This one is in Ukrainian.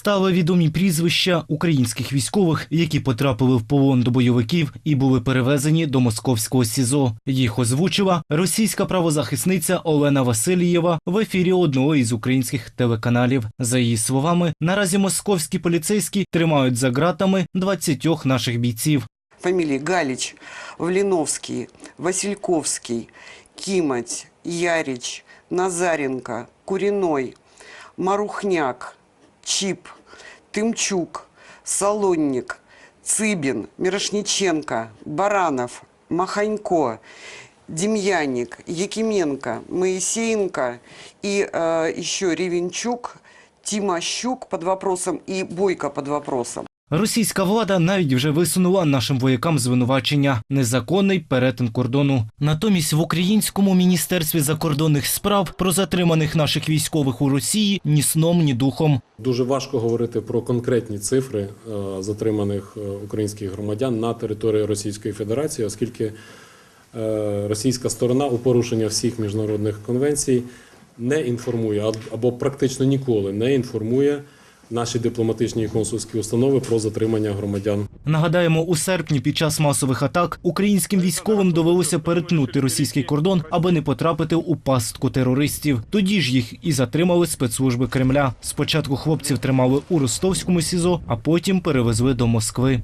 стали відомі прізвища українських військових, які потрапили в полон до бойовиків і були перевезені до московського СІЗО. Їх озвучила російська правозахисниця Олена Васильєва в ефірі одного із українських телеканалів. За її словами, наразі московські поліцейські тримають за ґратами 20 наших бійців. Фамилии Галич, Влиновский, Васильковский, Кимать, Ярич, Назаренко, Куриной, Марухняк, Чип, Тымчук, Солонник, Цыбин, Мирошниченко, Баранов, Маханько, Демьяник, Якименко, Моисеенко и э, еще Ревенчук, Тимощук под вопросом и Бойко под вопросом. Російська влада навіть вже висунула нашим воякам звинувачення незаконний перетин кордону. Натомість в українському міністерстві закордонних справ про затриманих наших військових у Росії ні сном, ні духом. Дуже важко говорити про конкретні цифри е, затриманих е, українських громадян на території Російської Федерації, оскільки е, російська сторона у порушення всіх міжнародних конвенцій не інформує або практично ніколи не інформує наші дипломатичні і консульські установи про затримання громадян Нагадаємо, у серпні під час масових атак українським військовим довелося перетнути російський кордон, аби не потрапити у пастку терористів. Тоді ж їх і затримали спецслужби Кремля. Спочатку хлопців тримали у ростовському СІЗО, а потім перевезли до Москви.